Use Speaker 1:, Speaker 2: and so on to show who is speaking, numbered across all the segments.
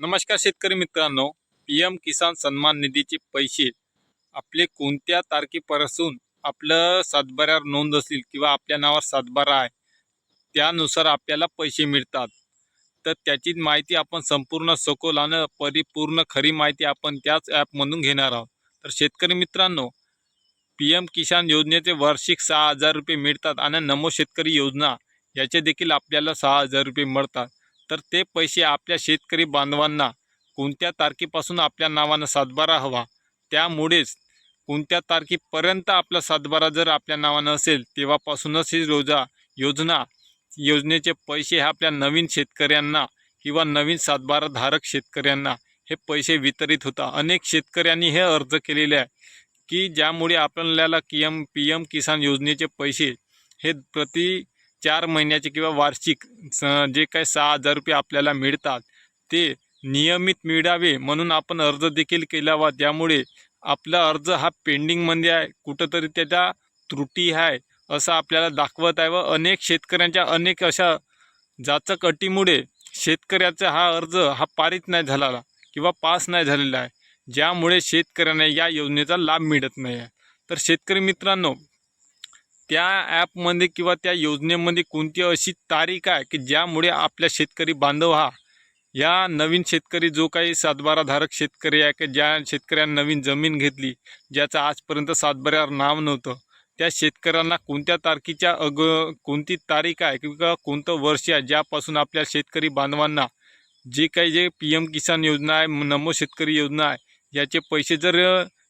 Speaker 1: नमस्कार शेतकरी मित्रांनो पी एम किसान सन्मान निधीचे पैसे आपले कोणत्या तारखेपासून आपलं सातबाऱ्यावर नोंद असेल किंवा आपल्या नावावर सातबारा आहे त्यानुसार आपल्याला पैसे मिळतात. तर त्याची माहिती आपण संपूर्ण सखोल आणि परिपूर्ण खरी माहिती आपण त्याच ॲपमधून घेणार आहोत. तर शेतकरी मित्रांनो पी एम किसान योजनेचे वार्षिक सहा हजार रुपये मिळतात आणि नमो शेतकरी योजना याचे देखील आपल्याला सहा हजार रुपये मिळतात. तर ते पैसे आपल्या शेतकरी बांधवांना कोणत्या तारखेपासून आपल्या नावानं सातबारा हवा? त्यामुळेच कोणत्या तारखेपर्यंत आपला सातबारा जर आपल्या नावानं असेल तेव्हापासूनच ही रोजा योजना योजनेचे पैसे हे आपल्या नवीन शेतकऱ्यांना किंवा नवीन सातबाराधारक शेतकऱ्यांना हे पैसे वितरित होतात. अनेक शेतकऱ्यांनी हे अर्ज केलेले आहे की ज्यामुळे आपल्याला की एम पी एम किसान योजनेचे पैसे हे प्रति चार महिन्याचे किंवा वार्षिक स- जे काही सहा हजार रुपये आपल्याला मिळतात ते नियमित मिळावे म्हणून आपण अर्ज देखील केला वा त्यामुळे आपला अर्ज हा पेंडिंगमध्ये आहे. कुठंतरी त्याच्या त्रुटी आहे असं आपल्याला दाखवत आहे व अनेक शेतकऱ्यांच्या अनेक अशा जाचक अटीमुळे शेतकऱ्याचा हा अर्ज हा पारित नाही झालेला किंवा पास नाही झालेला आहे. ज्यामुळे शेतकऱ्यांना या योजनेचा लाभ मिळत नाही आहे. तर शेतकरी मित्रांनो त्या ॲपमध्ये किंवा त्या योजनेमध्ये कोणती अशी तारीख आहे की ज्यामुळे आपल्या शेतकरी बांधव हा या नवीन शेतकरी जो काही सातबाराधारक शेतकरी आहे की ज्या शेतकऱ्यांनी नवीन जमीन घेतली ज्याचं आजपर्यंत सातबाऱ्यावर नाव नव्हतं त्या शेतकऱ्यांना कोणत्या तारखेच्या अग कोणती तारीख आहे किंवा कोणतं वर्ष आहे ज्यापासून आपल्या शेतकरी बांधवांना जे काही जे पी एम किसान योजना आहे नमो शेतकरी योजना आहे याचे पैसे जर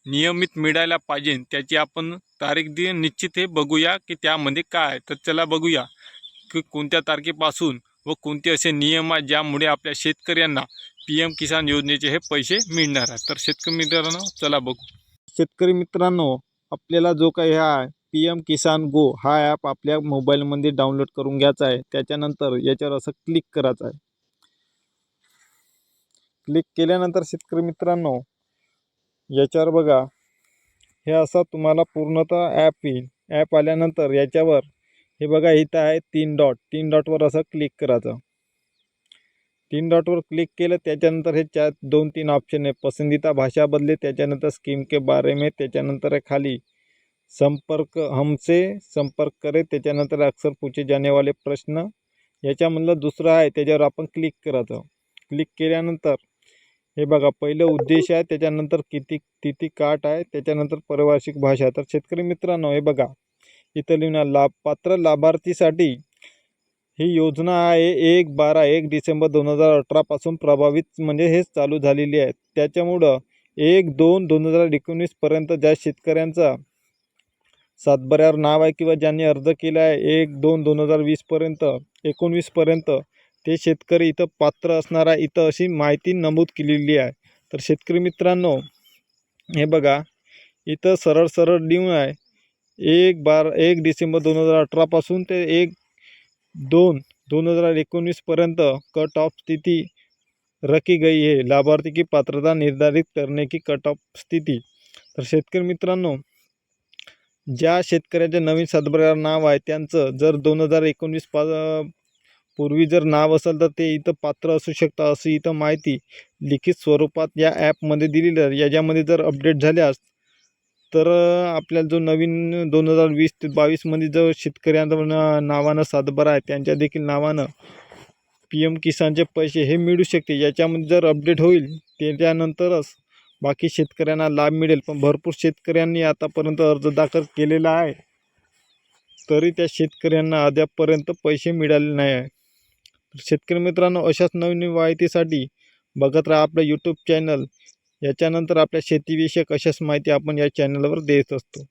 Speaker 1: नियमित मिळायला पाहिजे त्याची आपण तारीख दि निश्चित हे बघूया की त्यामध्ये काय? तर चला बघूया की कोणत्या तारखेपासून व कोणते असे नियम आहेत ज्यामुळे आपल्या शेतकऱ्यांना पी एम किसान योजनेचे हे पैसे मिळणार आहेत. तर शेतकरी मित्रांनो चला बघू.
Speaker 2: शेतकरी मित्रांनो आपल्याला जो काही हा पी एम किसान गो हा ॲप आपल्या मोबाईलमध्ये डाउनलोड करून घ्यायचा आहे. त्याच्यानंतर याच्यावर असं क्लिक करायचं आहे. क्लिक केल्यानंतर शेतकरी मित्रांनो याच्यावर बघा. हे असं तुम्हाला पूर्णतः ॲप येईल. ॲप आल्यानंतर याच्यावर हे बघा इथं आहे तीन डॉट तीन डॉटवर असं क्लिक करायचं. तीन डॉटवर क्लिक केलं त्याच्यानंतर हे चार दोन तीन ऑप्शन आहे. पसंदीदा भाषा बदले त्याच्यानंतर स्कीम के बारे में त्याच्यानंतर आहे खाली संपर्क हमसे संपर्क करे त्याच्यानंतर अक्सर पूछे जाने वाले प्रश्न. याच्यामधलं दुसरं आहे त्याच्यावर आपण क्लिक करायचं. क्लिक केल्यानंतर हे बघा पहिलं उद्देश आहे त्याच्यानंतर किती किती काट आहे त्याच्यानंतर परिवार्षिक भाषा. तर शेतकरी मित्रांनो हे बघा इथं लिहून लाभ पात्र लाभार्थीसाठी ही योजना आहे एक बारा एक डिसेंबर दोन हजार अठरापासून प्रभावित म्हणजे हेच चालू झालेली आहे. त्याच्यामुळं एक दोन दोन हजार एकोणीसपर्यंत ज्या शेतकऱ्यांचा सातबऱ्यावर नाव आहे किंवा ज्यांनी अर्ज केला आहे एक दोन दोन हजार वीसपर्यंत एकोणवीसपर्यंत ते शेतकरी इथं पात्र असणार आहे इथं अशी माहिती नमूद केलेली आहे. तर शेतकरी मित्रांनो हे बघा इथं सरळ सरळ लिहून आहे. एक बार एक डिसेंबर दोन हजार अठरापासून ते एक दोन दोन हजार एकोणीसपर्यंत कट ऑफ स्थिती रखी गई है लाभार्थी की पात्रता निर्धारित करने की कट ऑफ स्थिती. तर शेतकरी मित्रांनो ज्या शेतकऱ्याचे नवीन सातबाऱ्यावर नाव आहे त्यांचं जर दोन हजार एकोणीस पा पूर्वी जर नाव असेल तर ते इथं पात्र असू शकतं अशी इथं माहिती लिखित स्वरूपात या ॲपमध्ये दिलेली आहे. याच्यामध्ये जर अपडेट झाल्यास तर आपल्याला जो नवीन दोन हजार वीस ते बावीसमध्ये जो शेतकऱ्यांना नावानं सातबारा आहे त्यांच्या देखील नावानं पी एम किसानचे पैसे हे मिळू शकते. याच्यामध्ये जर अपडेट होईल त्याच्यानंतरच बाकी शेतकऱ्यांना लाभ मिळेल. पण भरपूर शेतकऱ्यांनी आतापर्यंत अर्ज दाखल केलेला आहे. तरी त्या शेतकऱ्यांना अद्यापपर्यंत पैसे मिळाले नाही आहे. शेतकरी मित्रांनो अशाच नवीन माहितीसाठी बघत राहा आपलं यूट्यूब चॅनल याच्यानंतर आपल्या शेतीविषयक अशाच माहिती आपण या चॅनलवर देत असतो.